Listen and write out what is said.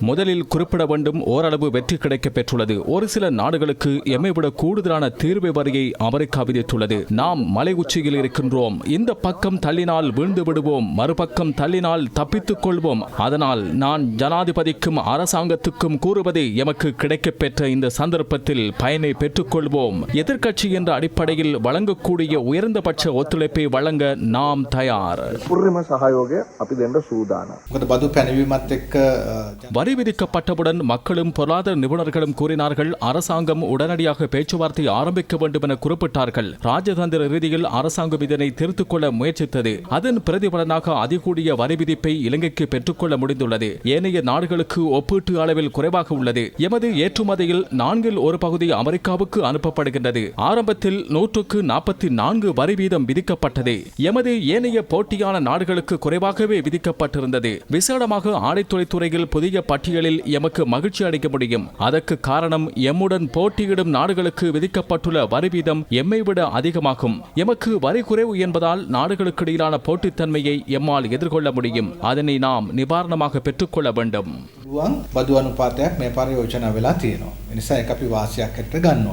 முதலில் குறிப்பிட வேண்டும் ஓரளவு வெற்றி கிடைக்க பெற்றுள்ளது. ஒரு சில நாடுகளுக்கு எம்மை விட கூடுதலான தீர்வு வரியை அமெரிக்கா விதித்துள்ளது. நாம் மலை உச்சியில் இருக்கின்றோம். இந்த பக்கம் தள்ளினால் வீழ்ந்து விடுவோம். மறுபக்கம் தள்ளினால் தப்பித்துக் கொள்வோம். அதனால் நான் ஜனாதிபதிக்கும் அரசாங்கத்துக்கும் கூறுவதை எமக்கு கிடைக்கப்பெற்ற இந்த சந்தர்ப்பத்தில் பயனை பெற்றுக்கொள்வோம் எதிர்கட்சி என்ற அடிப்படையில் வழங்கக்கூடிய உயர்ந்தபட்ச ஒத்துழைப்பை வழங்க நாம் தயார். සහයෝගය අපි දෙන්න සූදානම්. මොකද බදු පැනවීමත් එක්ක අ, ජන- வரி விதிக்கப்பட்டவுடன் மக்களும் பொருளாதார நிபுணர்களும் கூறினார்கள் அரசாங்கம் உடனடியாக பேச்சுவார்த்தை ஆரம்பிக்க வேண்டும் என குறிப்பிட்டார்கள் ராஜதந்திர ரீதியில் அரசாங்கம் இதனை திருத்திக் கொள்ள முயற்சித்தது அதன் பிரதிபலனாக அதிகூடிய வரி விதிப்பை இலங்கைக்கு பெற்றுக்கொள்ள முடிந்துள்ளது ஏனைய நாடுகளுக்கு ஒப்பீட்டு அளவில் குறைவாக உள்ளது எமது ஏற்றுமதியில் நான்கில் ஒரு பகுதி அமெரிக்காவுக்கு அனுப்பப்படுகின்றது ஆரம்பத்தில் நூற்றுக்கு நாற்பத்தி நான்கு வரி வீதம் விதிக்கப்பட்டது எமது ஏனைய போட்டியான நாடுகளுக்கு குறைவாகவே விதிக்கப்பட்டிருந்தது விசேடமாக ஆடைத்துறைத்துறையில் புதிய பட்டியலில் எமக்கு மகிழ்ச்சி அளிக்க முடியும் அதற்கு காரணம் எம்முடன் போட்டியிடும் நாடுகளுக்கு விதிக்கப்பட்டுள்ள வரி வீதம் எம்மை விட அதிகமாகும் எமக்கு வரி குறைவு என்பதால் நாடுகளுக்கு இடையிலான போட்டித்தன்மையை எம்மால் எதிர்கொள்ள முடியும் அதனை நாம் நிவாரணமாக பெற்றுக்கொள்ள வேண்டும் පුළුවන් බදු අනුපාතයක් මේ පරියෝජන වෙලා තියෙනවා. එනිසා එක අපි වාසියක් හැට ගන්න ඕනේ.